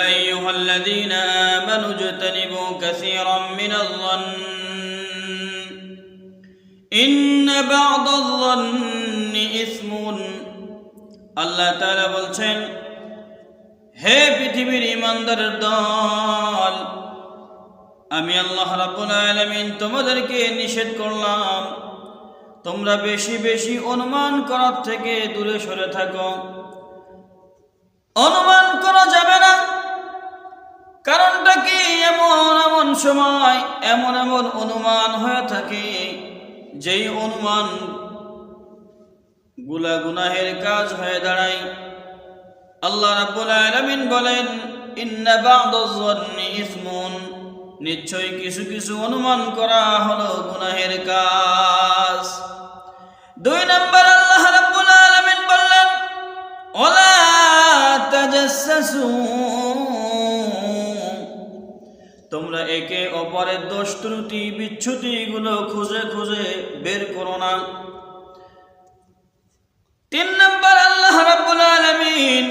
أيها الذين آمنوا اجتنبوا كثيرا من الظن إن بعض الظن إثم আল্লাহ তাআলা বলছেন হে পৃথিবীর ইমানদারের দল আমি আল্লাহ রাব্বুল আলামিন তোমাদেরকে নিষেধ করলাম তোমরা বেশি বেশি অনুমান করার থেকে দূরে সরে থাকো অনুমান করা যাবে না কারণটা কি? এমন এমন সময়, এমন এমন অনুমান হয়ে থাকে, যেই অনুমানগুলা গুনাহের কাজ হয়ে দাঁড়ায়। আল্লাহ রাব্বুল আলামিন বলেন, ইন্না বা'দায-যন্নি ইসমুন। নিশ্চয়ই কিছু কিছু অনুমান করা হলো গুনাহের কাজ। দুই নম্বর আল্লাহ রাব্বুল আলামিন বললেন, ওলা তাজাসসু একে অপরের দোষ ত্রুটি বিচ্ছুতি গুলো খুঁজে খুঁজে বের করো না। তিন নম্বর আল্লাহ রাব্বুল আলামিন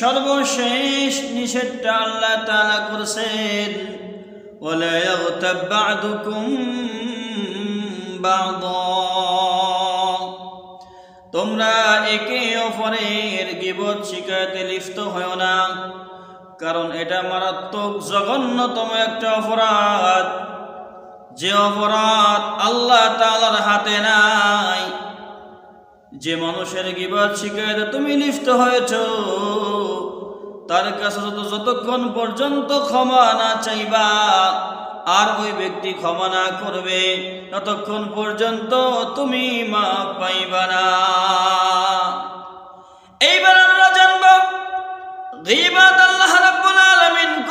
সর্বশেষ নিষেধটা আল্লাহ তাআলা করেছেন ওয়ালা ইয়াগতাব বা'দুকুম বা'দা। তোমরা একে অপরের গিবত শিকায়তে লিপ্ত হয় না। কারণ এটা মারাত্মক জঘন্যতম একটা অপরাধ। যে অপরাধ আল্লাহ তাআলার হাতে নাই। যে মানুষের গিবত শিকায়তে তুমি লিপ্ত হয়েছ, তার কাছে যত যতক্ষণ পর্যন্ত ক্ষমা না চাইবা, আর ওই ব্যক্তি ক্ষমা না করবে, ততক্ষণ পর্যন্ত তুমি মা পাইবা না। এইবার আমরা জানব আলামিন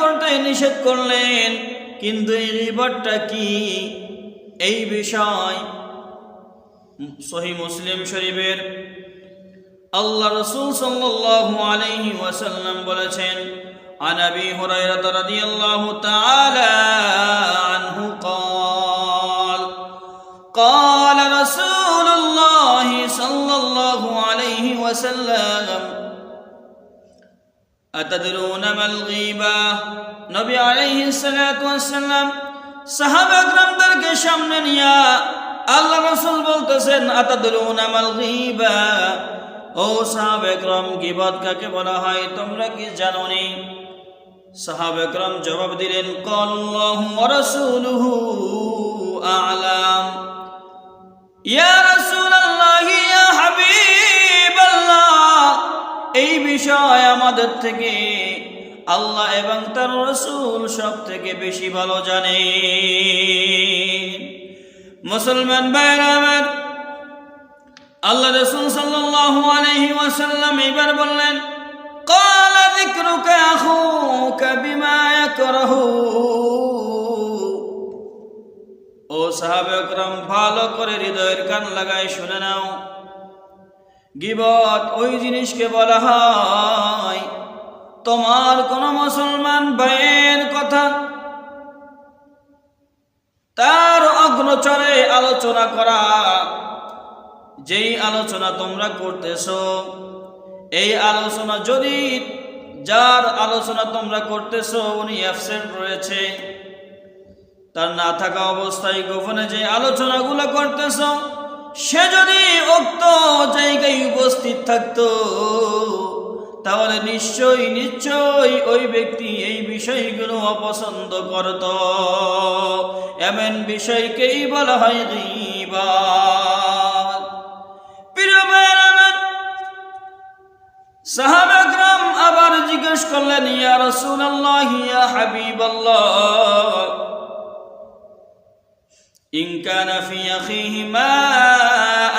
করতে নিষেধ করলেন কিন্তু এই গীবতটা কি এই বিষয় সহি মুসলিম শরীফের আল্লাহ রসুল সাল্লাল্লাহু আলাইহি ওয়াসাল্লাম বলেছেন عن ابي هريره رضي الله تعالى عنه قال قال رسول الله صلى الله عليه وسلم তোমরা কি জানো নি? জবাব দিলেন কাল্লাহু ওয়া বিষয় আমাদের থেকে আল্লাহ এবং তার রসুল সব থেকে বেশি ভালো জানে মুসলমান ভাইরা আমার আল্লাহ রসুল সাল্লাল্লাহু আলাইহি ওয়াসাল্লাম এবার বললেন قال ذكرك أخوك بما يكره ও সাহাবে একরাম ভালো করে হৃদয়ের কান লাগায় শুনে নাও গিবত ওই জিনিসকে বলা হয়। তোমার কোন মুসলমান ভাইয়ের কথা তার অগ্রচরে আলোচনা করা, যেই আলোচনা তোমরা করতেছো, এই আলোচনা যদি যার আলোচনা তোমরা করতেছো, উনি অ্যাবসেন্ট রয়েছে, তার না থাকা অবস্থায় গোপনে যে আলোচনাগুলো করতেছ সে যদি উক্ত জায়গায় উপস্থিত থাকতো, তাহলে নিশ্চয়ই নিশ্চয়ই ওই ব্যক্তি এই বিষয়গুলো অপছন্দ করত। এমন বিষয়কেই বলা হয় সাহাবাগ্রাম আবার জিজ্ঞেস করলেন, ইয়া রাসূলুল্লাহ, ইয়া ইন কানা ফি আখিহি মা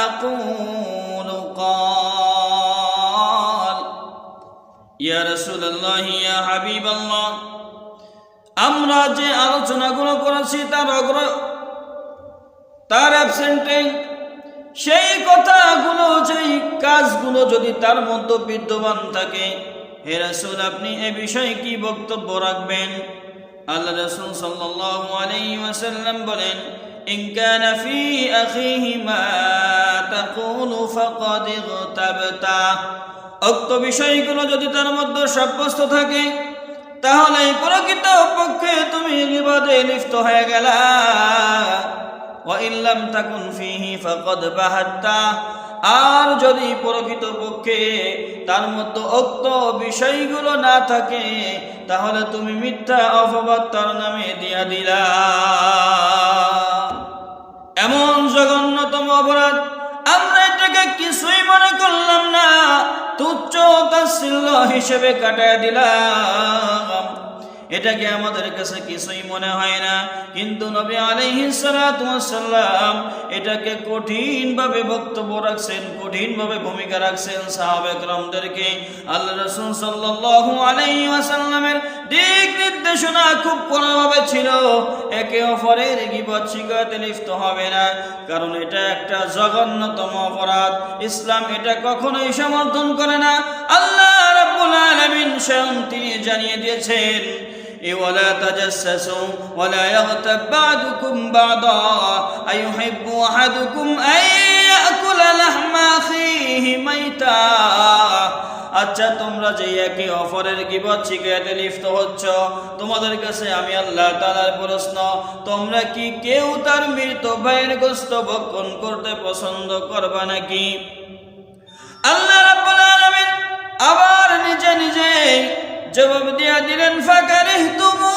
আকুলু قال ইয়া রাসূলুল্লাহ ইয়া হাবিবাল্লাহ আমরা যে আলোচনাগুলো করেছি তার অগ্র তার অ্যাবসেন্টে সেই কথাগুলো যেই কাজগুলো যদি তার মধ্যে বিদ্যমান থাকে হে রাসূল আপনি এ বিষয়ে কি বক্তব্য রাখবেন আল্লাহ রাসূল সাল্লাল্লাহু আলাইহি ওয়াসাল্লাম বলেন কানা ফি আখিহি মা তাকুলু ফাকাদ ইগতাবতা উক্ত বিষয়গুলো যদি তার মধ্যে সাব্যস্ত থাকে, তাহলে প্রকৃত পক্ষে তুমি বিবাদে লিপ্ত হয়ে গেলা। ওয়াইল্লাম তাকুন ফিহি ফাকাদ বাহাত্তা। আর যদি প্রকৃত পক্ষে তার মতো উক্ত বিষয়গুলো না থাকে, তাহলে তুমি মিথ্যা অপবাদ তার নামে দিয়া দিলা। হিসেবে কাটায় দিলাম। এটাকে আমাদের কাছে কিছুই মনে হয় না। কিন্তু নবী আলাইহিসালাম এটাকে কঠিনভাবে বক্তব্য রাখছেন, কঠিনভাবে ভূমিকা রাখছেন সাহাবেক রমদেরকে আল্লাহ রসুল ওয়াসাল্লামের দিক নির্দেশনা খুব কোনোভাবে ছিল। একে অপরের গিবত শিকায়তে লিপ্ত হবে না। কারণ এটা একটা জঘন্যতম অপরাধ। ইসলাম এটা কখনোই সমর্থন করে না। আল্লাহ স্বয়ং তিনি জানিয়ে দিয়েছেন এ ولا تجسسوا ولا يغتب بعضكم بعضا أيحب أحدكم أن يأكل لحم أخيه ميتا আচ্ছা তোমরা যে একে অপরের গিবত শিকায়তে লিপ্ত হচ্ছ তোমাদের কাছে আমি আল্লাহ তাআলার প্রশ্ন তোমরা কি কেউ তার মৃত ভাইয়ের গোস্ত ভক্ষণ করতে পছন্দ করবা নাকি আল্লাহ রাব্বুল আলামিন আবার নিজে নিজে জবাব দিয়া দিলেন ফাকারিহতুমু।